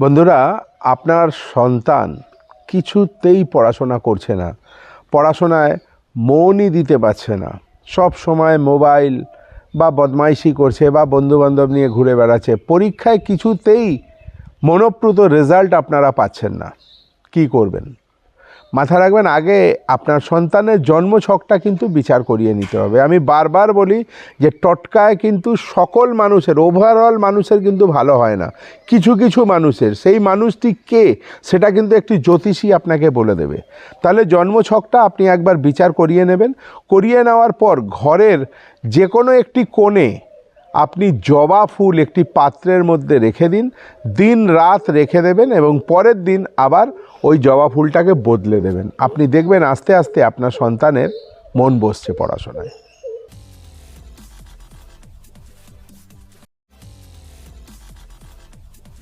বন্ধুরা, আপনার সন্তান কিছুতেই পড়াশোনা করছে না। পড়াশোনায় মনই দিতে পারছে না। সব সময় মোবাইল বা বদমাইশি করছে বা বন্ধুবান্ধব নিয়ে ঘুরে বেড়াচ্ছে। পরীক্ষায় কিছুতেই মনপ্রুত রেজাল্ট আপনারা পাচ্ছেন না। কি করবেন? মাথা রাখবেন, আগে আপনার সন্তানের জন্ম ছকটা কিন্তু বিচার করিয়ে নিতে হবে। আমি বারবার বলি যে টটকায় কিন্তু সকল মানুষের ওভারঅল মানুষের কিন্তু ভালো হয় না। কিছু কিছু মানুষের, সেই মানুষটি কে সেটা কিন্তু একটি জ্যোতিষী আপনাকে বলে দেবে। তাহলে জন্মছকটা আপনি একবার বিচার করিয়ে নেবেন। করিয়ে নেওয়ার পর ঘরের যে কোনো একটি কোণে আপনি জবা ফুল একটি পাত্রের মধ্যে রেখে দিন দিন রাত রেখে দেবেন এবং পরের দিন আবার ওই জবা ফুলটাকে বদলে দেবেন। আপনি দেখবেন আস্তে আস্তে আপনার সন্তানের মন বসছে পড়াশোনায়।